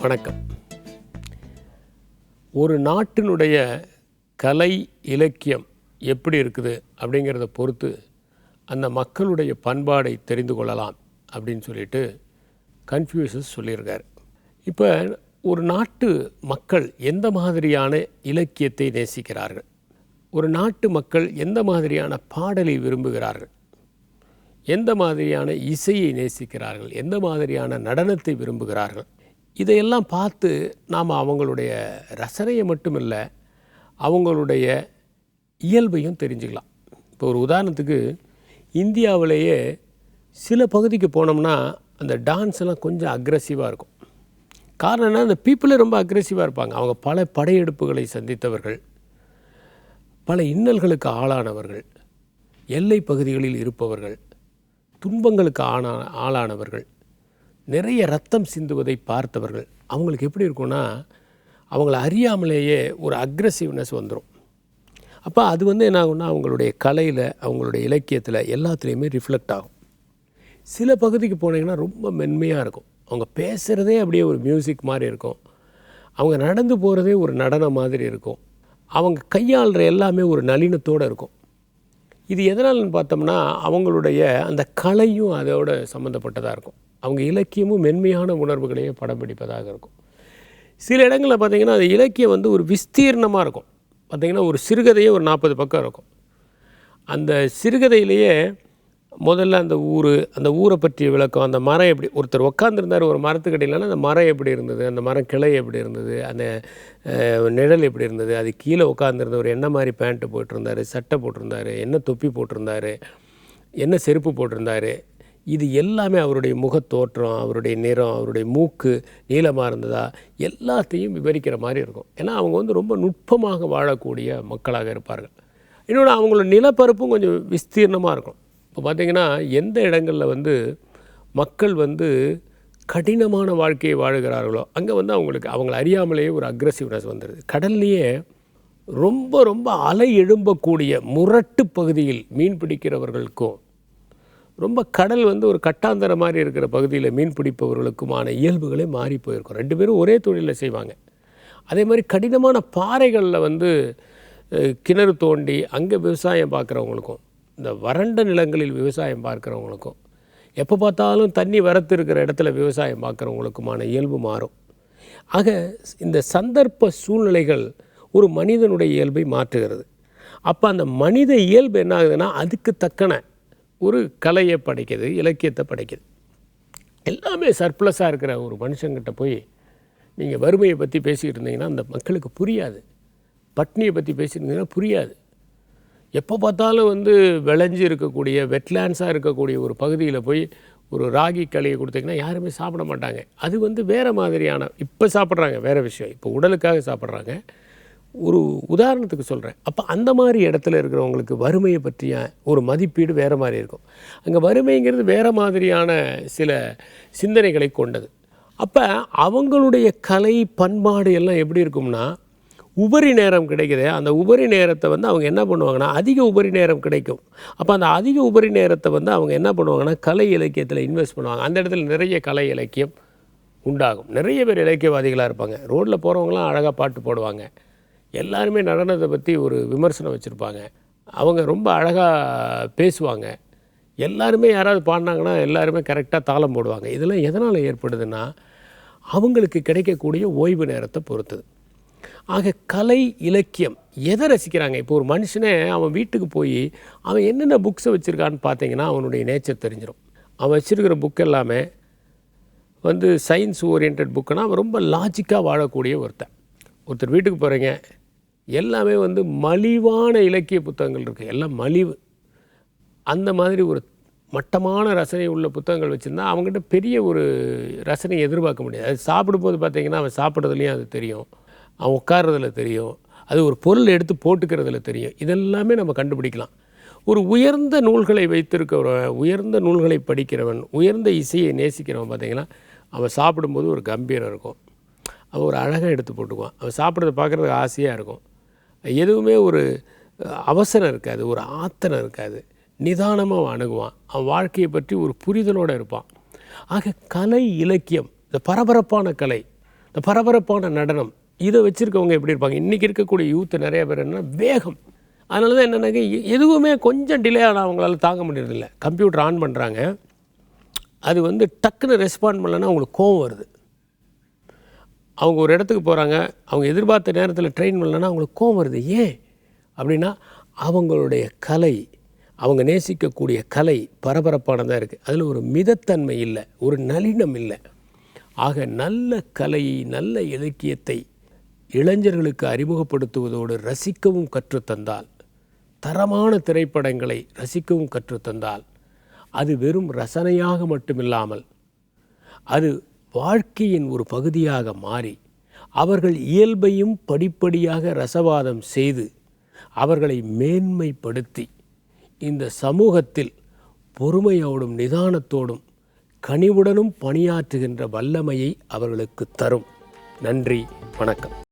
வணக்கம். ஒரு நாட்டினுடைய கலை இலக்கியம் எப்படி இருக்குது அப்படிங்கிறத பொறுத்து அந்த மக்களுடைய பண்பாடை தெரிந்து கொள்ளலாம் அப்படின்னு சொல்லிட்டு கன்ஃபியூசஸ் சொல்லியிருக்கார். இப்போ ஒரு நாட்டு மக்கள் எந்த மாதிரியான இலக்கியத்தை நேசிக்கிறார்கள்? ஒரு நாட்டு மக்கள் எந்த மாதிரியான பாடலை விரும்புகிறார்கள்? எந்த மாதிரியான இசையை நேசிக்கிறார்கள்? எந்த மாதிரியான நடனத்தை விரும்புகிறார்கள்? இதையெல்லாம் பார்த்து நாம் அவங்களுடைய ரசனையை மட்டும் இல்லை அவங்களுடைய இயல்பையும் தெரிஞ்சுக்கலாம். இப்போ ஒரு உதாரணத்துக்கு இந்தியாவிலேயே சில பகுதிக்கு போனோம்னா அந்த டான்ஸ் எல்லாம் கொஞ்சம் அக்ரஸிவாக இருக்கும். காரணம் என்ன அந்த பீப்புளே ரொம்ப அக்ரெசிவாக இருப்பாங்க. அவங்க பல படையெடுப்புகளை சந்தித்தவர்கள் பல இன்னல்களுக்கு ஆளானவர்கள் எல்லை பகுதிகளில் இருப்பவர்கள் துன்பங்களுக்கு ஆனா ஆளானவர்கள். நிறைய ரத்தம் சிந்துவதை பார்த்தவர்கள் அவங்களுக்கு எப்படி இருக்கும்னா அவங்கள அறியாமலேயே ஒரு அக்ரஸிவ்னஸ் வந்துடும் அப்போ அது வந்து என்ன ஆகும்னா அவங்களுடைய கலையில் அவங்களுடைய இலக்கியத்தில் எல்லாத்துலேயுமே ரிஃப்ளெக்ட் ஆகும். சில பகுதிக்கு போனீங்கன்னா ரொம்ப மென்மையாக இருக்கும். அவங்க பேசுகிறதே அப்படியே ஒரு மியூசிக் மாதிரி இருக்கும். அவங்க நடந்து போகிறதே ஒரு நடனம் மாதிரி இருக்கும். அவங்க கையாளுற எல்லாமே ஒரு நளினத்தோடு இருக்கும். இது எதனாலன்னு பார்த்தோம்னா அவங்களுடைய அந்த கலையும் அதோட சம்மந்தப்பட்டதாக இருக்கும். அவங்க இலக்கியமும் மென்மையான உணர்வுகளையே படம் பிடிப்பதாக இருக்கும். சில இடங்களில் பார்த்திங்கன்னா அந்த இலக்கியம் வந்து ஒரு விஸ்தீர்ணமாக இருக்கும். பார்த்திங்கன்னா ஒரு சிறுகதையே ஒரு நாற்பது பக்கம் இருக்கும். அந்த சிறுகதையிலேயே முதல்ல அந்த ஊர் அந்த ஊரை பற்றிய விளக்கம் அந்த மரம் எப்படி ஒருத்தர் உட்காந்துருந்தார் ஒரு மரத்துக்கடியிலனா அந்த மரம் எப்படி இருந்தது அந்த மரம் கிளை எப்படி இருந்தது அந்த நிழல் எப்படி இருந்தது அது கீழே உட்காந்துருந்தவர் என்ன மாதிரி பேண்ட்டு போட்டிருந்தாரு சட்டை போட்டிருந்தாரு என்ன தொப்பி போட்டிருந்தாரு என்ன செருப்பு போட்டிருந்தாரு இது எல்லாமே அவருடைய முகத்தோற்றம் அவருடைய நிறம் அவருடைய மூக்கு நீளமாக இருந்ததா எல்லாத்தையும் விவரிக்கிற மாதிரி இருக்கும். ஏன்னா அவங்க வந்து ரொம்ப நுட்பமாக வாழக்கூடிய மக்களாக இருப்பார்கள். இன்னொன்று அவங்களோட நிலப்பரப்பும் கொஞ்சம் விஸ்தீர்ணமாக இருக்கும். இப்போ பார்த்திங்கன்னா எந்த இடங்களில் வந்து மக்கள் வந்து கடினமான வாழ்க்கையை வாழுகிறார்களோ அங்கே வந்து அவங்களுக்கு அவங்கள அறியாமலேயே ஒரு அக்ரஸிவ்னஸ் வந்துடுது கடல்லையே ரொம்ப ரொம்ப அலை எழும்பக்கூடிய முரட்டு பகுதியில் மீன் பிடிக்கிறவர்களுக்கும் ரொம்ப கடல் வந்து ஒரு கட்டாந்தர மாதிரி இருக்கிற பகுதியில் மீன் பிடிப்பவர்களுக்குமான இயல்புகளே மாறி போயிருக்கும். ரெண்டு பேரும் ஒரே தொழிலில் செய்வாங்க. அதே மாதிரி கடினமான பாறைகளில் வந்து கிணறு தோண்டி அங்கே விவசாயம் பார்க்குறவங்களுக்கும் இந்த வறண்ட நிலங்களில் விவசாயம் பார்க்குறவங்களுக்கும் எப்போ பார்த்தாலும் தண்ணி வரத்து இருக்கிற இடத்துல விவசாயம் பார்க்குறவங்களுக்குமான இயல்பு மாறும். ஆக இந்த சந்தர்ப்ப சூழ்நிலைகள் ஒரு மனிதனுடைய இயல்பை மாற்றுகிறது. அப்போ அந்த மனித இயல்பு என்ன ஆகுதுன்னா அதுக்கு தக்கன ஒரு கலையை படைக்கிது இலக்கியத்தை படைக்கிது. எல்லாமே சர்ப்ளஸாக இருக்கிற ஒரு மனுஷங்கிட்ட போய் நீங்கள் வறுமையை பற்றி பேசிக்கிட்டு இருந்தீங்கன்னா அந்த மக்களுக்கு புரியாது. பட்னியை பற்றி பேசியிருந்தீங்கன்னா புரியாது. எப்போ பார்த்தாலும் வந்து விளைஞ்சு இருக்கக்கூடிய வெட்லேண்ட்ஸாக இருக்கக்கூடிய ஒரு பகுதியில் போய் ஒரு ராகி களியை கொடுத்தீங்கன்னா யாருமே சாப்பிட மாட்டாங்க. அது வந்து வேறு மாதிரியான இப்போ சாப்பிட்றாங்க வேறு விஷயம். இப்போ உடலுக்காக சாப்பிட்றாங்க. ஒரு உதாரணத்துக்கு சொல்கிறேன் அப்போ அந்த மாதிரி இடத்துல இருக்கிறவங்களுக்கு வறுமையை பற்றிய ஒரு மதிப்பீடு வேறு மாதிரி இருக்கும். அங்கே வறுமைங்கிறது வேறு மாதிரியான சில சிந்தனைகளை கொண்டது. அப்போ அவங்களுடைய கலை பண்பாடு எல்லாம் எப்படி இருக்கும்னா உபரி நேரம் கிடைக்குது அந்த உபரி நேரத்தை வந்து அவங்க என்ன பண்ணுவாங்கன்னா அதிக உபரி நேரம் கிடைக்கும். அப்போ அந்த அதிக உபரி நேரத்தை வந்து அவங்க என்ன பண்ணுவாங்கன்னா கலை இலக்கியத்தில் இன்வெஸ்ட் பண்ணுவாங்க. அந்த இடத்துல நிறைய கலை இலக்கியம் உண்டாகும். நிறைய பேர் இலக்கியவாதிகளாக இருப்பாங்க. ரோட்டில் போகிறவங்களாம் அழகாக பாட்டு போடுவாங்க. எல்லாருமே நடனத்தை பற்றி ஒரு விமர்சனம் வச்சுருப்பாங்க. அவங்க ரொம்ப அழகாக பேசுவாங்க. எல்லாருமே யாராவது பாடினாங்கன்னா எல்லாருமே கரெக்டாக தாளம் போடுவாங்க. இதெல்லாம் எதனால் ஏற்படுதுன்னா அவங்களுக்கு கிடைக்கக்கூடிய ஓய்வு நேரத்தை பொறுத்தது. ஆக கலை இலக்கியம் எதை ரசிக்கிறாங்க? இப்போ ஒரு மனுஷனே அவன் வீட்டுக்கு போய் அவன் என்னென்ன புக்ஸை வச்சுருக்கான்னு பார்த்தீங்கன்னா அவனுடைய நேச்சர் தெரிஞ்சிடும் அவன் வச்சுருக்கிற புக் எல்லாமே வந்து சயின்ஸ் ஓரியன்ட் புக்குனா அவன் ரொம்ப லாஜிக்காக வாழக்கூடிய ஒருத்தன். ஒருத்தர் வீட்டுக்கு போகிறீங்க எல்லாமே வந்து மலிவான இலக்கிய புத்தகங்கள் இருக்குது எல்லாம் மலிவு. அந்த மாதிரி ஒரு மட்டமான ரசனை உள்ள புத்தகங்கள் வச்சுருந்தா அவங்ககிட்ட பெரிய ஒரு ரசனையை எதிர்பார்க்க முடியாது. அது சாப்பிடும்போது பார்த்திங்கன்னா அவன் சாப்பிட்றதுலையும் அது தெரியும். அவன் உட்கார்றதுல தெரியும். அது ஒரு பொருள் எடுத்து போட்டுக்கிறதுல தெரியும். இதெல்லாமே நம்ம கண்டுபிடிக்கலாம். ஒரு உயர்ந்த நூல்களை வைத்திருக்கிறவன் உயர்ந்த நூல்களை படிக்கிறவன் உயர்ந்த இசையை நேசிக்கிறவன் பார்த்திங்கன்னா அவன் சாப்பிடும்போது ஒரு கம்பீரம் இருக்கும். அவன் ஒரு அழகாக எடுத்து போட்டுக்குவான். அவன் சாப்பிட்றத பார்க்குறதுக்கு ஆசையாக இருக்கும். எதுவுமே ஒரு அவசரம் இருக்காது ஒரு ஆத்தனம் இருக்காது. நிதானமாக அவன் அணுகுவான். அவன் வாழ்க்கையை பற்றி ஒரு புரிதலோடு இருப்பான். ஆக கலை இலக்கியம் இந்த பரபரப்பான கலை இந்த பரபரப்பான நடனம் இதை வச்சுருக்கவங்க எப்படி இருப்பாங்க? இன்றைக்கி இருக்கக்கூடிய யூத்து நிறைய பேர் என்னென்னா வேகம். அதனால தான் என்னென்னாக்க எ- எதுவுமே கொஞ்சம் டிலே ஆனால் அவங்களால தாங்க முடியறதில்ல. கம்ப்யூட்டர் ஆன் பண்ணுறாங்க அது வந்து டக்குன்னு ரெஸ்பாண்ட் பண்ணலன்னா அவங்களுக்கு கோவம் வருது. அவங்க ஒரு இடத்துக்கு போகிறாங்க அவங்க எதிர்பார்த்த நேரத்தில் ட்ரெயின் பண்ணலன்னா அவங்களுக்கு கோவம் வருது. ஏன்? அப்படின்னா அவங்களுடைய கலை அவங்க நேசிக்கக்கூடிய கலை பரபரப்பானதாக இருக்குது அதில் ஒரு மிதத்தன்மை இல்லை ஒரு நளினம் இல்லை. ஆக நல்ல கலை நல்ல இலக்கியத்தை இளைஞர்களுக்கு அறிமுகப்படுத்துவதோடு ரசிக்கவும் கற்றுத்தந்தால் தரமான திரைப்படங்களை ரசிக்கவும் கற்றுத்தந்தால் அது வெறும் ரசனையாக மட்டுமில்லாமல் அது வாழ்க்கையின் ஒரு பகுதியாக மாறி அவர்கள் இயல்பையும் படிப்படியாக ரசவாதம் செய்து அவர்களை மேன்மைப்படுத்தி இந்த சமூகத்தில் பொறுமையோடும் நிதானத்தோடும் கனிவுடனும் பணியாற்றுகின்ற வல்லமையை அவர்களுக்கு தரும். நன்றி வணக்கம்.